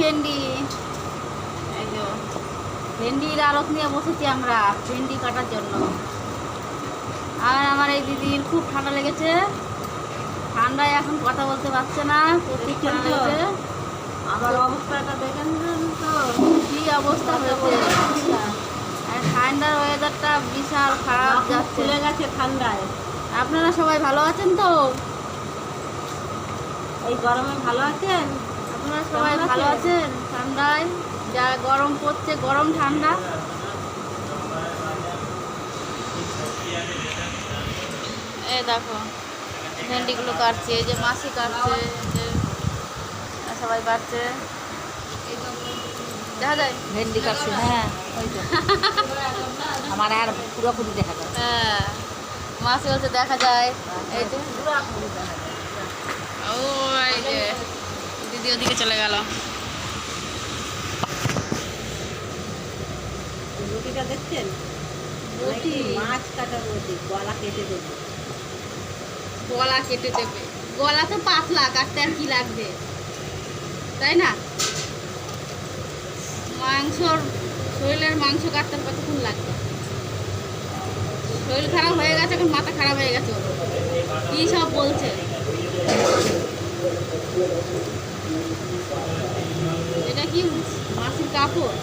ভেন্ডি। ভেন্ডির আড়ত নিয়ে বসেছি আমরা ভেন্ডি কাটার জন্য। আর আমার এই দিদির খুব ঠান্ডা লেগেছে। ঠান্ডায় এখন কথা বলতে পারছে না প্রচুর ঠান্ডা লেগেছে। আমার অবস্থাটা দেখেন তো? কি অবস্থা হয়েছে? ঠান্ডার ওয়েদারটা বিশাল খারাপ যাচ্ছে। গেছে ঠান্ডায়। আপনারা সবাই ভালো আছেন তো? এই গরমে ভালো আছেন? আপনারা সবাই ভালো আছেন? ঠান্ডায়? যা গরম পড়ছে গরম ঠান্ডা। এই দেখো ভেন্ডিগুলো কাটছে এই যে মাসি কাটছে যে সবাই কাটছে। দেখা যায়? ভেন্ডি কাটছে হ্যাঁ ওই তো। আমার আর পুরোপুরি দেখা যায় হ্যাঁ মাসি বলছে দেখা যায়। এই যে ও এই যে দিদি ওদিকে চলে গেল। রুটিটা দেখছেন? রুটি? মাছ কাটা রুটি? গলা কেটে দেবো। গলা কেটে দেবে। গলা তো পাতলা কাটতে আর কি লাগবে? তাই না? মাংসর শরীরের মাংস কাটতে কতক্ষণ লাগবে? শরীর খারাপ হয়ে গেছে এখন মাথা খারাপ হয়ে গেছে। কি সব বলছে? জিন্স মাসির কাপড়।